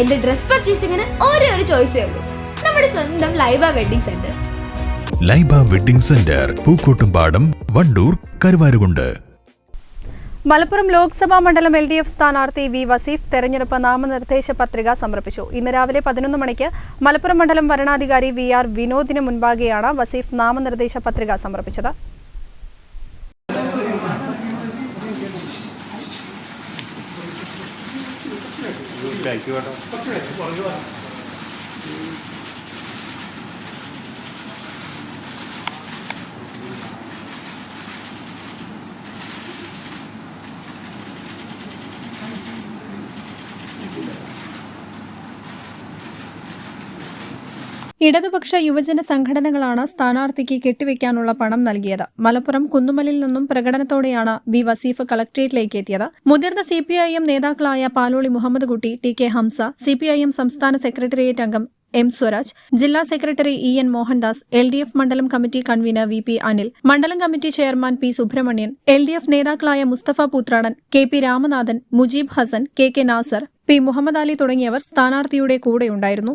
എന്റെ ഡ്രസ് പർച്ചേസിംഗിന് ഒരേ ഒരു ചോയ്സേ ഉള്ളൂ. നമ്മുടെ സ്വന്തം Laiba wedding centre. Laiba wedding centre Pookkottumpadam Wandoor Karuvarakundu. Malappuram Lok Sabha മണ്ഡലം എൽ ഡി എഫ് സ്ഥാനാർത്ഥി വി വസീഫ് തെരഞ്ഞെടുപ്പ് നാമനിർദ്ദേശ പത്രിക സമർപ്പിച്ചു. ഇന്ന് രാവിലെ പതിനൊന്ന് മണിക്ക് മലപ്പുറം മണ്ഡലം വരണാധികാരി വി ആർ വിനോദിന് മുൻപാകെയാണ് വസീഫ് നാമനിർദ്ദേശ പത്രിക സമർപ്പിച്ചത്. ബാക്ക് കേട്ടോ കുറച്ച് കുറഞ്ഞു ഇടതുപക്ഷ യുവജന സംഘടനകളാണ് സ്ഥാനാർത്ഥിക്ക് കെട്ടിവെക്കാനുള്ള പണം നൽകിയത്. മലപ്പുറം കുന്നുമലിൽ നിന്നും പ്രകടനത്തോടെയാണ് വി. വസീഫ് കളക്ട്രേറ്റിലേക്ക് എത്തിയത്. മുതിർന്ന സി. പി. ഐ. എം നേതാക്കളായ Paloli Muhammad Kutty T. K. Hamsa C. P. I. M സംസ്ഥാന സെക്രട്ടേറിയറ്റ് അംഗം എം. സ്വരാജ് ജില്ലാ secretary E. N. Mohandas L. D. F മണ്ഡലം committee convener V. P. Anil മണ്ഡലം committee chairman P. Subramanian L. D. F നേതാക്കളായ Musthafa Poothradan K. P. Ramanathan Mujeeb Hassan K. K. Nasar P. Muhammad Ali തുടങ്ങിയവർ സ്ഥാനാർത്ഥിയുടെ കൂടെയുണ്ടായിരുന്നു.